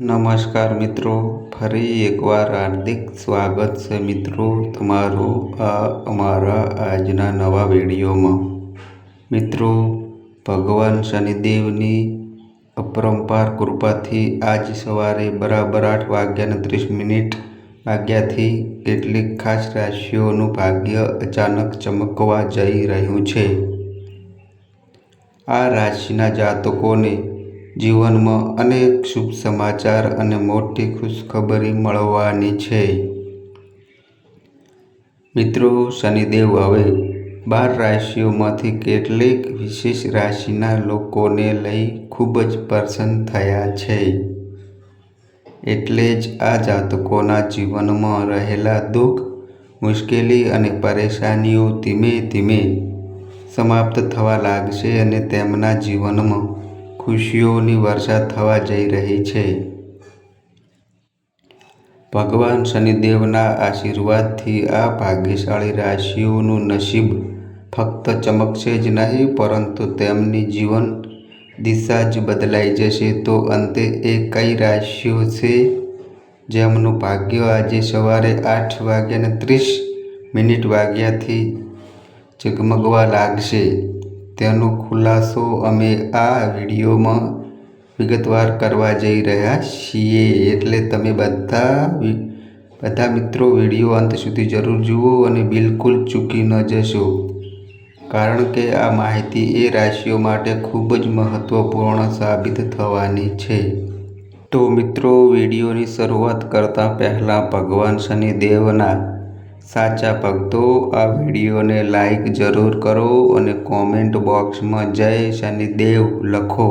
નમસ્કાર મિત્રો, ફરી એકવાર હાર્દિક સ્વાગત છે મિત્રો તમારું આ અમારા આજના નવા વિડીયોમાં. મિત્રો, ભગવાન શનિદેવની અપરંપાર કૃપાથી આજ સવારે બરાબર આઠ વાગ્યાને ત્રીસ મિનિટ વાગ્યાથી કેટલીક ખાસ રાશિઓનું ભાગ્ય અચાનક ચમકવા જઈ રહ્યું છે. આ રાશિના જાતકોને જીવનમાં અનેક શુભ સમાચાર અને મોટી ખુશખબરી મળવાની છે. મિત્રો, શનિદેવ હવે બાર રાશિઓમાંથી કેટલીક વિશેષ રાશિના લોકોને લઈ ખૂબ જ પ્રસન્ન થયા છે. એટલે જ આ જાતકોના જીવનમાં રહેલા દુઃખ, મુશ્કેલી અને પરેશાનીઓ ધીમે ધીમે સમાપ્ત થવા લાગશે અને તેમના જીવનમાં ખુશીઓની વર્ષા થવા જઈ રહી છે. ભગવાન શનિદેવના આશીર્વાદથી આ ભાગ્યશાળી રાશિઓનું નસીબ ફક્ત ચમકશે જ નહીં, પરંતુ તેમની જીવન દિશા જ બદલાઈ જશે. તો અંતે એ કઈ રાશિઓ છે? જેમનું ભાગ્ય આજે સવારે આઠ વાગ્યાને ત્રીસ મિનિટ વાગ્યાથી ઝગમગવા લાગશે. તેનો ખુલાસો અમે આ વિડીયોમાં વિગતવાર કરવા જઈ રહ્યા છીએ. એટલે તમે બધા બધા મિત્રો વીડિયો અંત સુધી જરૂર જુઓ અને બિલકુલ ચૂકી ન જશો. કારણ કે આ માહિતી એ રાશિઓ માટે ખૂબ જ મહત્વપૂર્ણ સાબિત થવાની છે. તો મિત્રો, વિડીયોની શરૂઆત કરતાં પહેલાં ભગવાન શનિદેવના સાચા ભક્તો, આ વિડીયોને લાઈક જરૂર કરો અને કોમેન્ટ બોક્સમાં જય શનિદેવ લખો,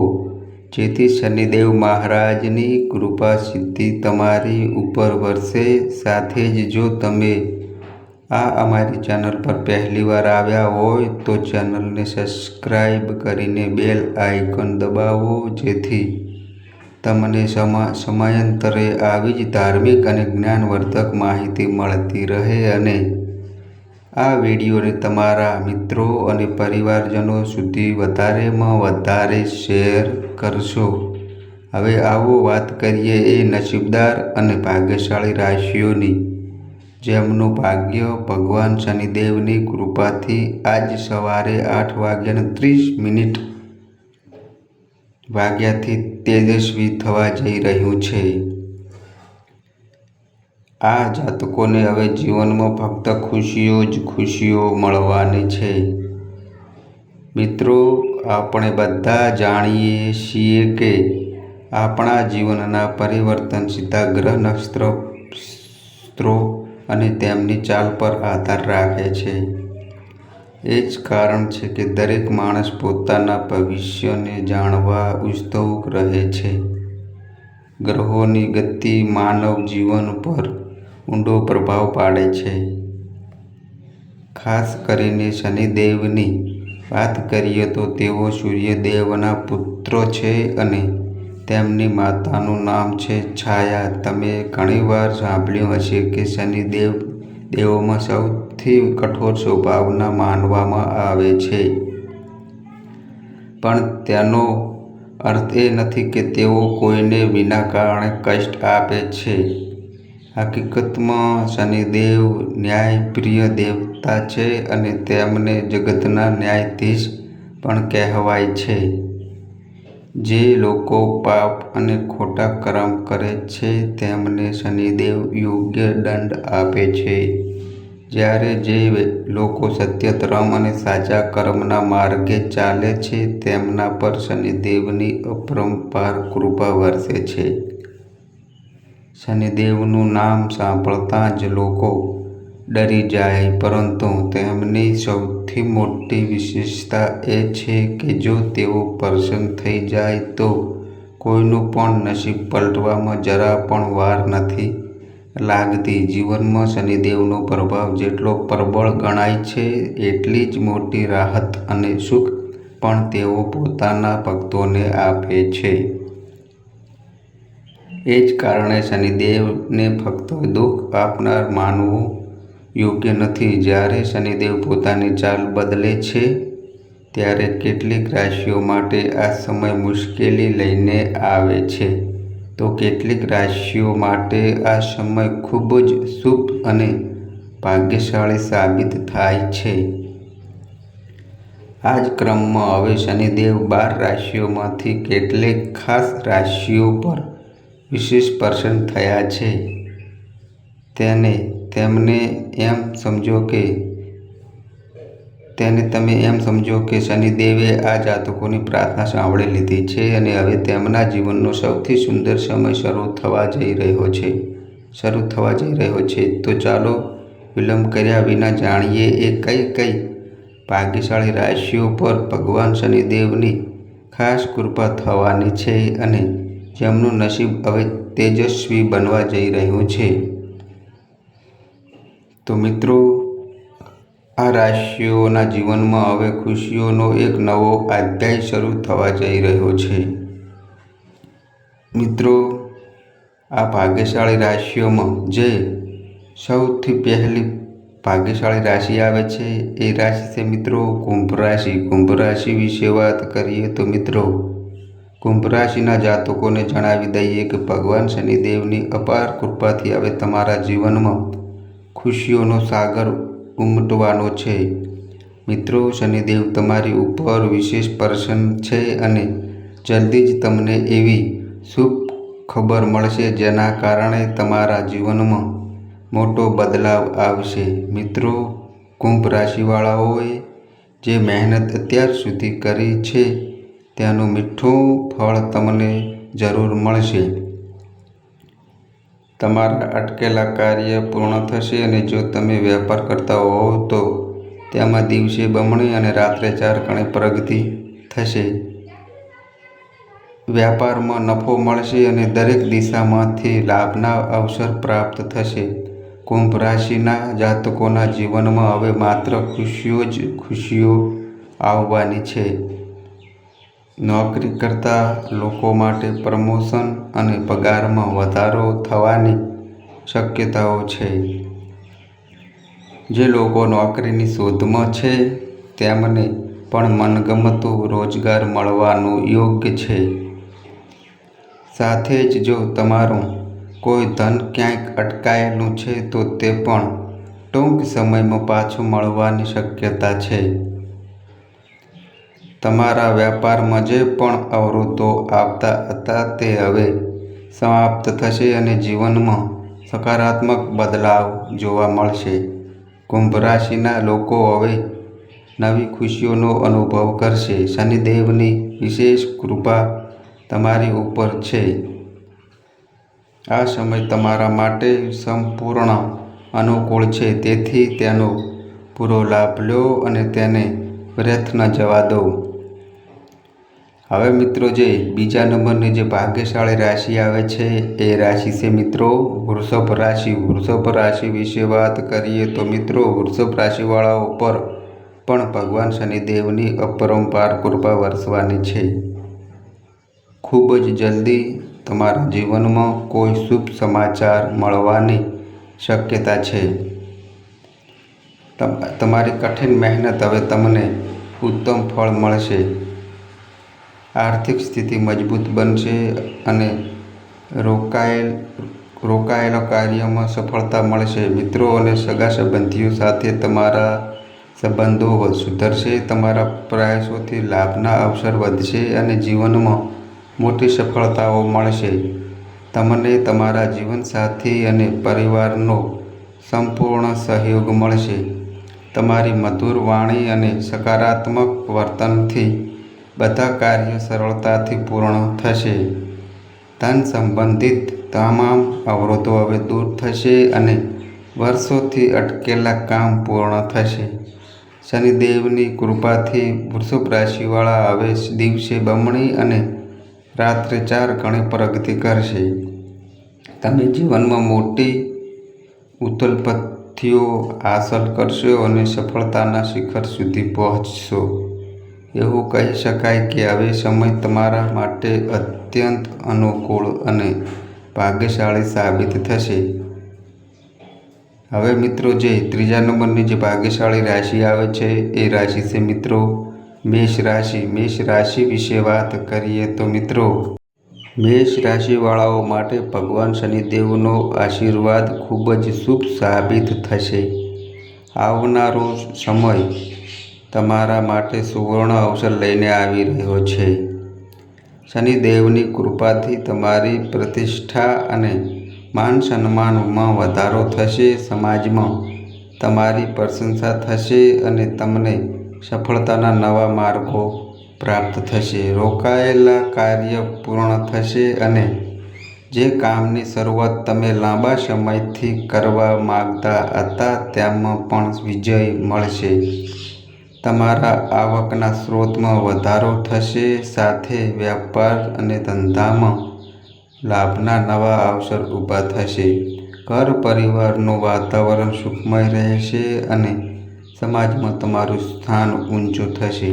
જેથી શનિદેવ મહારાજની કૃપા સિદ્ધિ તમારી ઉપર વરસે. સાથે જ જો તમે આ અમારી ચેનલ પર પહેલીવાર આવ્યા હોય, તો ચેનલને સબસ્ક્રાઈબ કરીને બેલ આઇકન દબાવો, જેથી તમને સમયાંતરે આવી જ ધાર્મિક અને જ્ઞાનવર્ધક માહિતી મળતી રહે અને આ વિડીયોને તમારા મિત્રો અને પરિવારજનો સુધી વધારેમાં વધારે શેર કરશો. હવે આવો વાત કરીએ એ નસીબદાર અને ભાગ્યશાળી રાશિઓની. જેમનું ભાગ્ય ભગવાન શનિદેવની કૃપાથી આજ સવારે આઠ વાગ્યાને ત્રીસ મિનિટ વાગ્યાથી તેજસ્વી થવા જઈ રહ્યું છે. આ જાતકોને હવે જીવનમાં ફક્ત ખુશીઓ જ ખુશીઓ મળવાની છે. મિત્રો, આપણે બધા જાણીએ છીએ કે આપણા જીવનના પરિવર્તનશીલતા ગ્રહ નક્ષત્રો અને તેમની ચાલ પર આધાર રાખે છે. એ જ કારણ છે કે દરેક માણસ પોતાના ભવિષ્યને જાણવા ઉત્સુક રહે છે. ગ્રહોની ગતિ માનવ જીવન પર ઊંડો પ્રભાવ પાડે છે. ખાસ કરીને શનિદેવની વાત કરીએ તો તેઓ સૂર્યદેવના પુત્ર છે અને તેમની માતાનું નામ છે છાયા. તમે ઘણીવાર સાંભળ્યું હશે કે શનિદેવ દેવોમાં સૌથી કઠોર સ્વભાવના માનવામાં આવે છે. પણ તેનો અર્થ એ નથી કે તેઓ કોઈને વિના કારણે કષ્ટ આપે છે. હકીકતમાં શનિદેવ ન્યાયપ્રિય દેવતા છે અને તેમને જગતના ન્યાયાધીશ પણ કહેવાય છે. જે લોકો પાપ અને ખોટા કર્મ કરે છે, તેમને શનિદેવ યોગ્ય દંડ આપે છે. જ્યારે જે લોકો સત્ય, ધર્મ અને સાચા કર્મના માર્ગે ચાલે છે, તેમના પર શનિદેવની અપરંપાર કૃપા વરસે છે. શનિદેવનું નામ સાંભળતા જ લોકો ડરી જાય, પરંતુ તેમની સૌથી મોટી વિશેષતા એ છે કે જો તેઓ પ્રસન્ન થઈ જાય તો કોઈનું પણ નસીબ પલટવામાં જરા પણ વાર નથી લાગતી. જીવનમાં શનિદેવનો પ્રભાવ જેટલો પ્રબળ ગણાય છે, એટલી જ મોટી રાહત અને સુખ પણ તેઓ પોતાના ભક્તોને આપે છે. એ જ કારણે શનિદેવને ફક્ત દુઃખ આપનાર માનવું યોગ્ય નથી. જ્યારે શનિદેવ પોતાની ચાલ બદલે છે, ત્યારે કેટલીક રાશિઓ માટે આ સમય મુશ્કેલી લઈને આવે છે. તો કેટલીક રાશિઓ માટે આ સમય ખૂબ જ શુભ અને ભાગ્યશાળી સાબિત થાય છે. આ જ ક્રમમાં હવે શનિદેવ બાર રાશિઓમાંથી કેટલીક ખાસ રાશિઓ પર વિશેષ પ્રસન્ન થયા છે. તેને તેમને એમ સમજો કે તેને તમે એમ સમજો કે શનિદેવે આ જાતકોની પ્રાર્થના સાંભળી લીધી છે અને હવે તેમના જીવનનો સૌથી સુંદર સમય શરૂ થવા જઈ રહ્યો છે. શરૂ થવા જઈ રહ્યો છે. તો ચાલો વિલંબ કર્યા વિના જાણીએ એ કઈ કઈ ભાગ્યશાળી રાશિઓ પર ભગવાન શનિદેવની ખાસ કૃપા થવાની છે અને જેમનું નસીબ હવે તેજસ્વી બનવા જઈ રહ્યું છે. તો મિત્રો, આ રાશિઓના જીવનમાં હવે ખુશીઓનો એક નવો અધ્યાય શરૂ થવા જઈ રહ્યો છે. મિત્રો, આ ભાગ્યશાળી રાશિઓમાં જે સૌથી પહેલી ભાગ્યશાળી રાશિ આવે છે, એ રાશિ છે મિત્રો કુંભ રાશિ. કુંભ રાશિ વિશે વાત કરીએ તો મિત્રો, કુંભ રાશિના જાતકોને જણાવી દઈએ કે ભગવાન શનિદેવની અપાર કૃપાથી હવે તમારા જીવનમાં ખુશીઓનો સાગર ઉમટવાનો છે. મિત્રો, શનિદેવ તમારી ઉપર વિશેષ પ્રસન્ન છે અને જલ્દી જ તમને એવી શુભ ખબર મળશે જેના કારણે તમારા જીવનમાં મોટો બદલાવ આવશે. મિત્રો, કુંભ રાશિવાળાઓએ જે મહેનત અત્યાર સુધી કરી છે તેનું મીઠું ફળ તમને જરૂર મળશે. તમારા અટકેલા કાર્ય પૂર્ણ થશે અને જો તમે વેપાર કરતા હોવ તો તેમાં દિવસે બમણી અને રાત્રે ચાર ગણી પ્રગતિ થશે. વ્યાપારમાં નફો મળશે અને દરેક દિશામાંથી લાભના અવસર પ્રાપ્ત થશે. કુંભ રાશિના જાતકોના જીવનમાં હવે માત્ર ખુશીઓ જ ખુશીઓ આવવાની છે. નોકરી કરતા લોકો માટે પ્રમોશન અને પગારમાં વધારો થવાની શક્યતાઓ છે. જે લોકો નોકરીની શોધમાં છે, તેમને પણ મનગમતો રોજગાર મળવાનું યોગ્ય છે. સાથે જ જો તમારું કોઈ ધન ક્યાંક અટકાયેલું છે, તો તે પણ ટૂંક સમયમાં પાછું મળવાની શક્યતા છે. તમારા વ્યાપારમાં જે પણ અવરોધો આવતા હતા તે હવે સમાપ્ત થશે અને જીવનમાં સકારાત્મક બદલાવ જોવા મળશે. કુંભ રાશિના લોકો હવે નવી ખુશીઓનો અનુભવ કરશે. શનિદેવની વિશેષ કૃપા તમારી ઉપર છે. આ સમય તમારા માટે સંપૂર્ણ અનુકૂળ છે. તેથી તેનો પૂરો લાભ લો અને તેને પ્રયત્ન જવા દો. હવે મિત્રો જે બીજા નંબરની જે ભાગ્યશાળી રાશિ આવે છે, એ રાશિ છે મિત્રો વૃષભ રાશિ. વૃષભ રાશિ વિશે વાત કરીએ તો મિત્રો વૃષભ રાશિવાળાઓ પર પણ ભગવાન શનિદેવની અપરંપાર કૃપા વરસવાની છે. ખૂબ જ જલ્દી તમારા જીવનમાં કોઈ શુભ સમાચાર મળવાની શક્યતા છે. તમારી કઠિન મહેનત હવે તમને ઉત્તમ ફળ મળશે. આર્થિક સ્થિતિ મજબૂત બનશે અને રોકાયેલ, રોકાયેલા કાર્યમાં સફળતા મળશે. મિત્રો અને સગા સંબંધીઓ સાથે તમારા સંબંધો સુધરશે. તમારા પ્રયાસોથી લાભના અવસર વધશે અને જીવનમાં મોટી સફળતાઓ મળશે. તમને તમારા જીવનસાથી અને પરિવારનો સંપૂર્ણ સહયોગ મળશે. તમારી મધુર વાણી અને સકારાત્મક વર્તનથી બધા કાર્યો સરળતાથી પૂર્ણ થશે. ધન સંબંધિત તમામ અવરોધો હવે દૂર થશે અને વર્ષોથી અટકેલા કામ પૂર્ણ થશે. શનિદેવની કૃપાથી વૃષભ રાશિવાળા હવે દિવસે બમણી અને રાત્રે ચાર ગણી પ્રગતિ કરશે. તમે જીવનમાં મોટી ઉથલપથીઓ હાંસલ કરશો અને સફળતાના શિખર સુધી પહોંચશો. એવું કહી શકાય કે હવે સમય તમારા માટે અત્યંત અનુકૂળ અને ભાગ્યશાળી સાબિત થશે. હવે મિત્રો જે ત્રીજા નંબરની જે ભાગ્યશાળી રાશિ આવે છે, એ રાશિ છે મિત્રો મેષ રાશિ. મેષ રાશિ વિશે વાત કરીએ તો મિત્રો, મેષ રાશિવાળાઓ માટે ભગવાન શનિદેવનો આશીર્વાદ ખૂબ જ શુભ સાબિત થશે. આવનારો સમય તમારા માટે સુવર્ણ અવસર લઈને આવી રહ્યો છે. શનિદેવની કૃપાથી તમારી પ્રતિષ્ઠા અને માન સન્માનમાં વધારો થશે, સમાજમાં તમારી પ્રશંસા થશે અને તમને સફળતાના નવા માર્ગો પ્રાપ્ત થશે. રોકાયેલા કાર્ય પૂર્ણ થશે અને જે કામની શરૂઆત તમે લાંબા સમયથી કરવા માગતા હતા, તેમાં પણ વિજય મળશે. તમારા આવકના સ્ત્રોતમાં વધારો થશે, સાથે વ્યાપાર અને ધંધામાં લાભના નવા અવસર ઊભા થશે. ઘર પરિવારનું વાતાવરણ સુખમય રહેશે અને સમાજમાં તમારું સ્થાન ઊંચું થશે.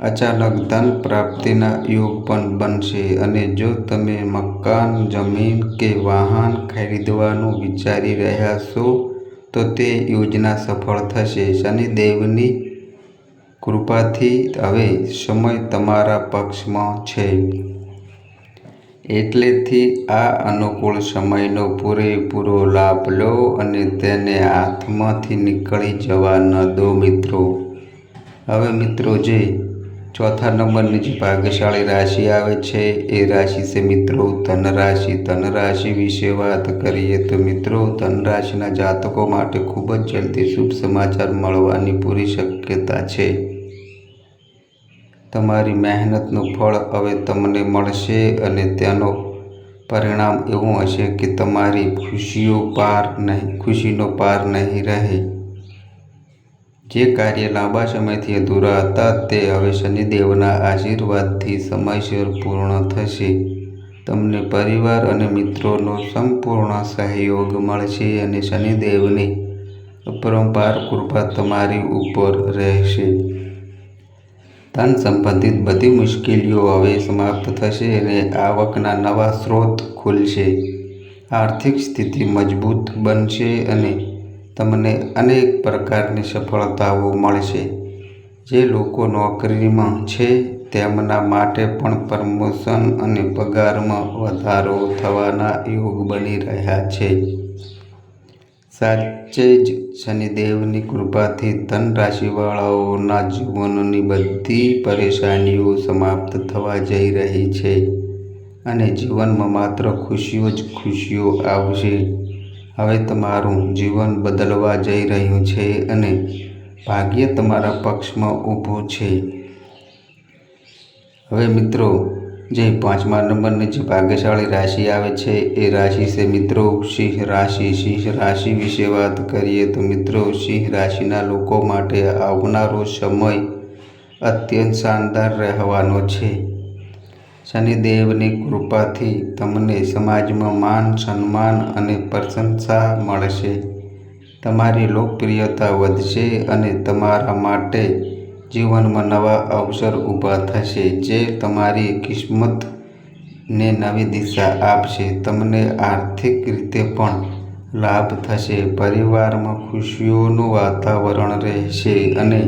અચાનક ધન પ્રાપ્તિના યોગ પણ બનશે અને જો તમે મકાન, જમીન કે વાહન ખરીદવાનું વિચારી રહ્યા છો, તો તે યોજના સફળ થશે. શનિદેવની કૃપાથી હવે સમય તમારા પક્ષમાં છે. એટલેથી આ અનુકૂળ સમયનો પૂરેપૂરો લાભ લો અને તેને હાથમાંથી નીકળી જવા ન દો મિત્રો. હવે મિત્રો જે ચોથા નંબરની જે ભાગ્યશાળી રાશિ આવે છે, એ રાશિ છે મિત્રો ધનરાશિ. ધનરાશિ વિશે વાત કરીએ તો મિત્રો ધનરાશિના જાતકો માટે ખૂબ જ જલ્દી શુભ સમાચાર મળવાની પૂરી શક્યતા છે. તમારી મહેનતનું ફળ હવે તમને મળશે અને તેનો પરિણામ એવું હશે કે તમારી ખુશીઓ પાર નહીં, ખુશીનો પાર નહીં રહે. જે કાર્ય લાંબા સમયથી અધૂરા હતા તે હવે શનિદેવના આશીર્વાદથી સમયસર પૂર્ણ થશે. તમને પરિવાર અને મિત્રોનો સંપૂર્ણ સહયોગ મળશે અને શનિદેવની અપરંપાર કૃપા તમારી ઉપર રહેશે. ધન સંબંધિત બધી મુશ્કેલીઓ હવે સમાપ્ત થશે અને આવકના નવા સ્ત્રોત ખુલશે. આર્થિક સ્થિતિ મજબૂત બનશે અને તમને અનેક પ્રકારની સફળતાઓ મળશે. જે લોકો નોકરીમાં છે, તેમના માટે પણ પ્રમોશન અને પગારમાં વધારો થવાના યોગ બની રહ્યા છે. સાચે જ શનિદેવની કૃપાથી ધન રાશિવાળાઓના જીવનની બધી પરેશાનીઓ સમાપ્ત થવા જઈ રહી છે અને જીવનમાં માત્ર ખુશીઓ જ ખુશીઓ આવશે. હવે તમારું જીવન બદલવા જઈ રહ્યું છે અને ભાગ્ય તમારા પક્ષમાં ઊભું છે. હવે મિત્રો જે પાંચમા નંબરની જે ભાગ્યશાળી રાશિ આવે છે, એ રાશિ છે મિત્રો સિંહ રાશિ. સિંહ રાશિ વિશે વાત કરીએ તો મિત્રો સિંહ રાશિના લોકો માટે આવનારો સમય અત્યંત શાનદાર રહેવાનો છે. શનિદેવની કૃપાથી તમને સમાજમાં માન, સન્માન અને પ્રશંસા મળશે. તમારી લોકપ્રિયતા વધશે અને તમારા માટે જીવનમાં નવા અવસર ઊભા થશે, જે તમારી કિસ્મતને નવી દિશા આપશે. તમને આર્થિક રીતે પણ લાભ થશે. પરિવારમાં ખુશીઓનું વાતાવરણ રહેશે અને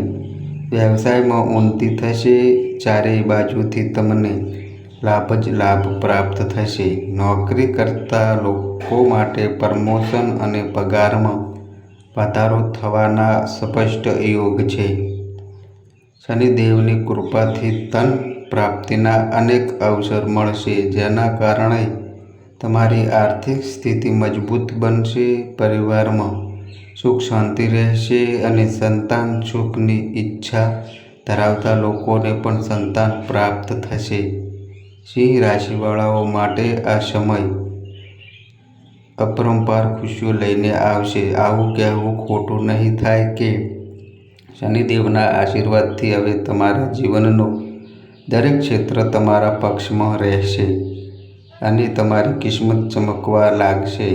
વ્યવસાયમાં ઉન્નતિ થશે. ચારેય બાજુથી તમને લાભ જ લાભ પ્રાપ્ત થશે. નોકરી કરતા લોકો માટે પ્રમોશન અને પગારમાં વધારો થવાના સ્પષ્ટ યોગ છે. શનિદેવની કૃપાથી ધન પ્રાપ્તિના અનેક અવસર મળશે, જેના કારણે તમારી આર્થિક સ્થિતિ મજબૂત બનશે, પરિવારમાં સુખ શાંતિ રહેશે અને સંતાન સુખની ઈચ્છા ધરાવતા લોકોને પણ સંતાન પ્રાપ્ત થશે. સિંહ રાશિવાળાઓ માટે આ સમય અપરંપાર ખુશીઓ લઈને આવશે. આવું કહેવું ખોટું નહીં થાય કે શનિદેવના આશીર્વાદથી હવે તમારા જીવનનો દરેક ક્ષેત્ર તમારા પક્ષમાં રહેશે અને તમારી કિસ્મત ચમકવા લાગશે.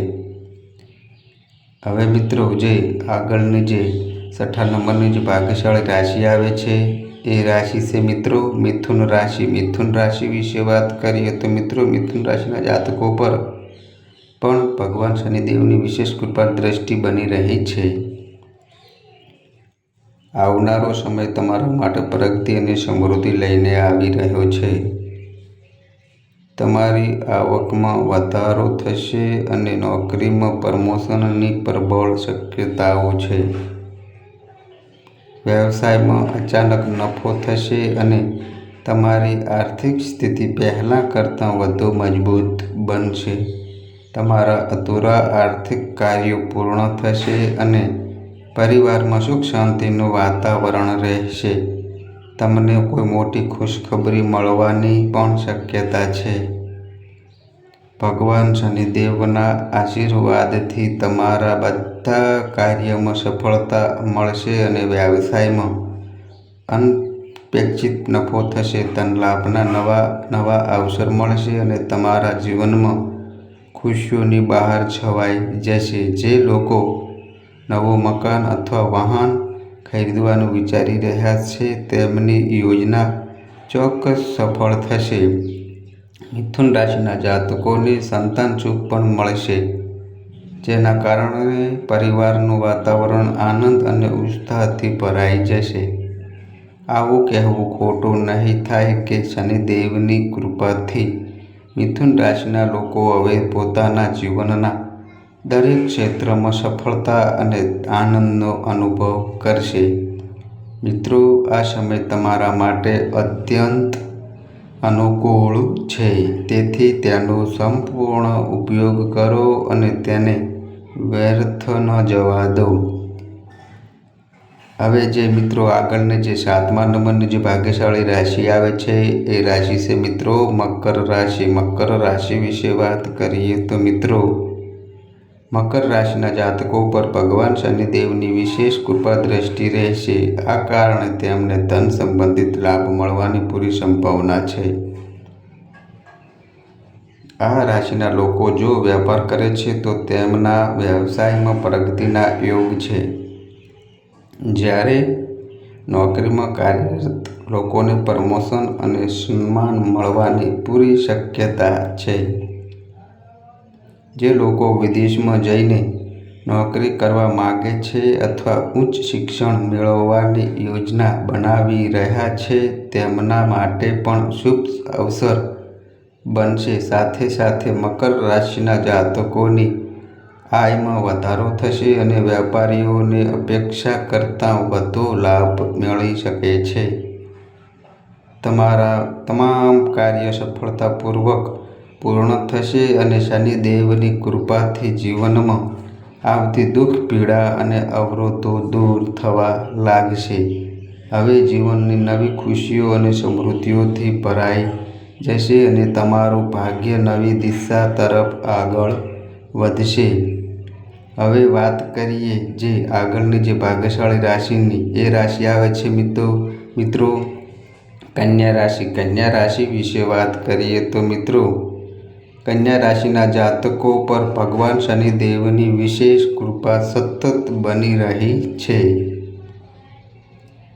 હવે મિત્રો જે આગળની જે છઠ્ઠા નંબરની જે ભાગ્યશાળી રાશિ આવે છે, એ રાશિ છે મિત્રો મિથુન રાશિ. મિથુન રાશિ વિશે વાત કરીએ તો મિત્રો મિથુન રાશિના જાતકો પર પણ ભગવાન શનિદેવની વિશેષ કૃપા દ્રષ્ટિ બની રહી છે. આવનારો સમય તમારા માટે પ્રગતિ અને સમૃદ્ધિ લઈને આવી રહ્યો છે. તમારી આવકમાં વધારો થશે અને નોકરીમાં પ્રમોશનની પ્રબળ શક્યતાઓ છે. વ્યવસાયમાં અચાનક નફો થશે અને તમારી આર્થિક સ્થિતિ પહેલાં કરતાં વધુ મજબૂત બનશે. તમારા અધૂરા આર્થિક કાર્યો પૂર્ણ થશે અને પરિવારમાં સુખ શાંતિનું વાતાવરણ રહેશે. તમને કોઈ મોટી ખુશખબરી મળવાની પણ શક્યતા છે. ભગવાન શનિદેવના આશીર્વાદથી તમારા બધા કાર્યમાં સફળતા મળશે અને વ્યવસાયમાં અનપેક્ષિત નફો થશે. ધનલાભના નવા નવા અવસર મળશે અને તમારા જીવનમાં ખુશીઓની બહાર છવાઈ જશે. જે લોકો નવું મકાન અથવા વાહન ખરીદવાનું વિચારી રહ્યા છે, તેમની યોજના ચોક્કસ સફળ થશે. મિથુન રાશિના જાતકોને સંતાન સુખ પણ મળશે, જેના કારણે પરિવારનું વાતાવરણ આનંદ અને ઉત્સાહથી ભરાઈ જશે. આવું કહેવું ખોટું નહીં થાય કે શનિદેવની કૃપાથી. મિથુન રાશિના લોકો હવે પોતાના જીવનના દરેક ક્ષેત્રમાં સફળતા અને આનંદનો અનુભવ કરશે. મિત્રો, આ સમય તમારા માટે અત્યંત અનુકૂળ છે. તેથી તેનો સંપૂર્ણ ઉપયોગ કરો અને તેને વ્યર્થ ન જવા દો. હવે જે મિત્રો આગળની જે સાતમા નંબરની જે ભાગ્યશાળી રાશિ આવે છે, એ રાશિ છે મિત્રો, મકર રાશિ. મકર રાશિ વિશે વાત કરીએ તો મિત્રો મકર રાશિના જાતકો પર ભગવાન શનિદેવની વિશેષ કૃપા દ્રષ્ટિ રહેશે. આ કારણે તેમને ધન સંબંધિત લાભ મળવાની પૂરી સંભાવના છે. આ રાશિના લોકો જો વેપાર કરે છે તો તેમના વ્યવસાયમાં પ્રગતિના યોગ છે. જ્યારે નોકરીમાં કાર્યરત લોકોને પ્રમોશન અને સન્માન મળવાની પૂરી શક્યતા છે. જે લોકો વિદેશમાં જઈને નોકરી કરવા માગે છે અથવા ઉચ્ચ શિક્ષણ મેળવવાની યોજના બનાવી રહ્યા છે, તેમના માટે પણ શુભ અવસર બનશે. સાથે સાથે મકર રાશિના જાતકોની આયમાં વધારો થશે અને વેપારીઓને અપેક્ષા કરતાં વધુ લાભ મળી શકે છે. તમારા તમામ કાર્ય સફળતાપૂર્વક પૂર્ણ થશે અને શનિદેવની કૃપાથી જીવનમાં આવતી દુઃખ, પીડા અને અવરોધો દૂર થવા લાગશે. હવે જીવનની નવી ખુશીઓ અને સમૃદ્ધિઓથી ભરાઈ જશે અને તમારું ભાગ્ય નવી દિશા તરફ આગળ વધશે. હવે વાત કરીએ જે આગળની જે ભાગ્યશાળી રાશિની, એ રાશિ આવે છે મિત્રો. મિત્રો, કન્યા રાશિ કન્યા રાશિ વિશે વાત કરીએ તો મિત્રો કન્યા રાશિના જાતકો પર ભગવાન શનિદેવની વિશેષ કૃપા સતત બની રહી છે.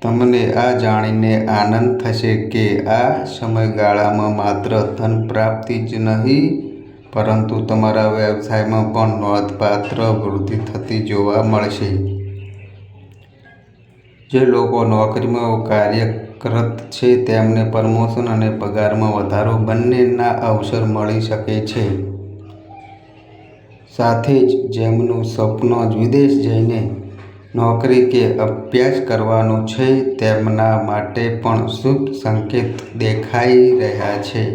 તમને આ જાણીને આનંદ થશે કે આ સમયગાળામાં માત્ર ધન પ્રાપ્તિ જ નહીં, પરંતુ તમારા વ્યવસાયમાં પણ નોંધપાત્ર વૃદ્ધિ થતી જોવા મળશે. જે લોકો નોકરીમાં કાર્યરત છે, તેમને પ્રમોશન અને પગારમાં વધારો બંનેના અવસર મળી શકે છે. સાથે જ જેમનું સપનું વિદેશ જઈને નોકરી કે અભ્યાસ કરવાનું છે, તેમના માટે પણ શુભ સંકેત દેખાઈ રહ્યા છે.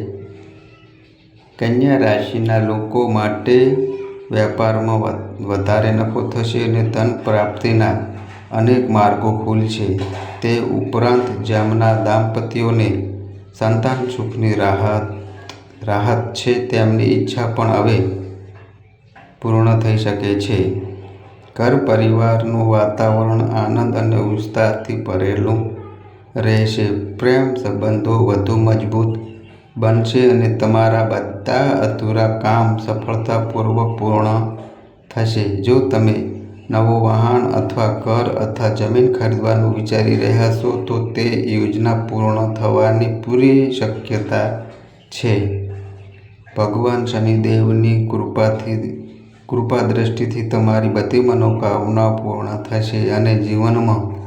કન્યા રાશિના લોકો માટે વેપારમાં વધારે નફો થશે અને ધન પ્રાપ્તિના અનેક માર્ગો ખુલશે તે ઉપરાંત જેમના દાંપત્યોને સંતાન સુખની રાહત રાહત છે તેમની ઈચ્છા પણ હવે પૂર્ણ થઈ શકે છે. ઘર પરિવારનું વાતાવરણ આનંદ અને ઉત્સાહથી ભરેલું રહેશે. પ્રેમ સંબંધો વધુ મજબૂત બનશે અને તમારા બધા અધૂરા કામ સફળતાપૂર્વક પૂર્ણ થશે. જો તમે નવું વાહન અથવા ઘર અથવા જમીન ખરીદવાનું વિચારી રહ્યા છો, તો તે યોજના પૂર્ણ થવાની પૂરી શક્યતા છે. ભગવાન શનિદેવની કૃપાથી, કૃપા દ્રષ્ટિથી તમારી બધી મનોકામના પૂર્ણ થશે અને જીવનમાં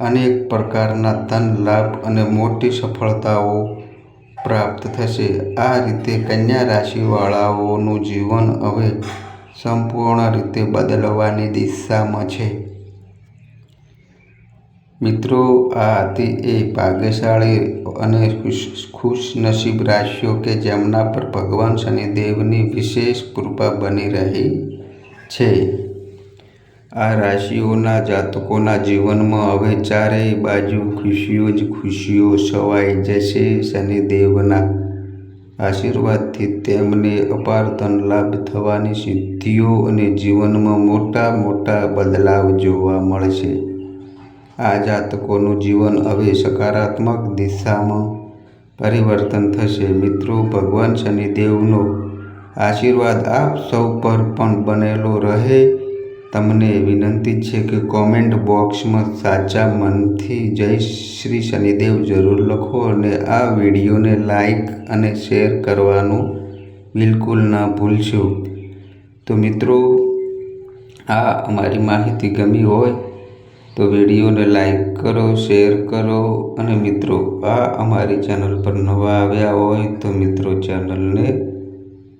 અનેક પ્રકારના ધન, લાભ અને મોટી સફળતાઓ પ્રાપ્ત થશે. આ રીતે કન્યા રાશિવાળાઓનું જીવન હવે સંપૂર્ણ રીતે બદલવાની દિશામાં છે. મિત્રો, આ હતી એ ભાગ્યશાળી અને ખુશનસીબ રાશિઓ કે જેમના પર ભગવાન શનિદેવની વિશેષ કૃપા બની રહી છે. આ રાશિઓના જાતકોના જીવનમાં હવે ચારેય બાજુ ખુશીઓ જ ખુશીઓ છવાઈ જશે શનિદેવના આશીર્વાદથી તેમને અપાર ધન લાભ થવાની સિદ્ધિઓ અને જીવનમાં મોટા મોટા બદલાવ જોવા મળશે. આ જાતકોનું જીવન હવે સકારાત્મક દિશામાં પરિવર્તન થશે. મિત્રો, ભગવાન શનિદેવનો આશીર્વાદ આપ સૌ પર પણ બનેલો રહે તમને વિનંતી છે કે કોમેન્ટ બોક્સમાં સાચા મનથી જય શ્રી શનિદેવ જરૂર લખો અને આ વિડીયોને લાઈક અને શેર કરવાનું બિલકુલ ના ભૂલશો. તો મિત્રો, આ અમારી માહિતી ગમી હોય તો વિડીયોને લાઈક કરો શેર કરો અને મિત્રો, આ અમારી ચેનલ પર નવા આવ્યા હોય તો મિત્રો ચેનલને